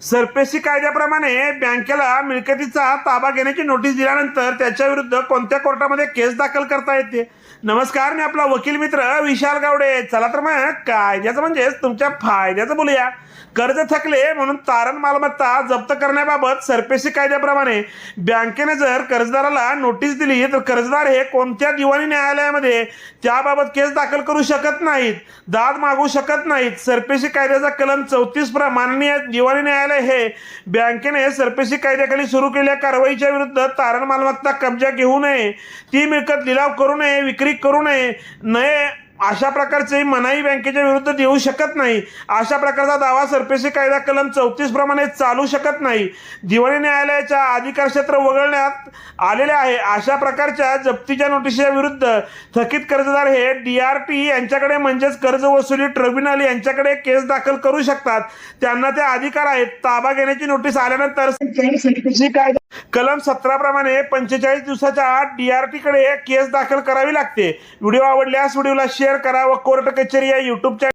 सरपेसी कायद्याप्रमाणे बँकेला मिळकतीचा ताबा घेण्याची नोटीस दिल्यानंतर त्याच्या विरुद्ध कोणत्या कोर्टामध्ये केस दाखल करता येते? नमस्कार मी आपला वकील मित्र विशाल गावडे. चला तर मग कायद्याचं म्हणजेच तुमच्या फायद्याचं बोलूया. कर्ज थकले म्हणून तारण मालमत्ता जप्त करण्याबाबत सरपेसी कायद्याप्रमाणे बँकेने जर कर्जदाराला नोटीस दिली तर कर्जदार हे कोणत्या दिवाणी न्यायालयामध्ये त्याबाबत केस दाखल करू शकत नाहीत दाद मागू शकत नाहीत. सरपेशी कायद्याचा कलम चौतीस माननीय दिवाणी न्यायालय हे बँकेने सरपेसी कायद्याखाली सुरू केलेल्या कारवाईच्या विरुद्ध तारण मालमत्ता कब्जा घेऊ नये. ती मिळकत लिलाव करू नये विक्री करू नये नये अशा प्रकारचे मनाई बँकेच्या विरुद्ध देऊ शकत नाही. अशा प्रकारचा दावा सरपेशी कायदा कलम चौतीस प्रमाणे चालू शकत नाही. दिवाणी न्यायालयाच्या अधिकार क्षेत्र वगळण्यात आलेले आहे. अशा प्रकारच्या जप्तीच्या नोटिशीच्या विरुद्ध थकीत कर्जदार हे डी आर टी यांच्याकडे म्हणजेच कर्ज वसुली ट्रिब्युनल यांच्याकडे केस दाखल करू शकतात. त्यांना ते अधिकार आहेत. ताबा घेण्याची नोटीस आल्यानंतर सरपेशी कायदा कलम सतरा प्रमाणे पंचेचाळीस दिवसाच्या आत टी कडे केस दाखल करावी लागते. व्हिडिओ आवडल्यास व्हिडिओला शेअर करा व कोर्ट कचेरी या युट्यूब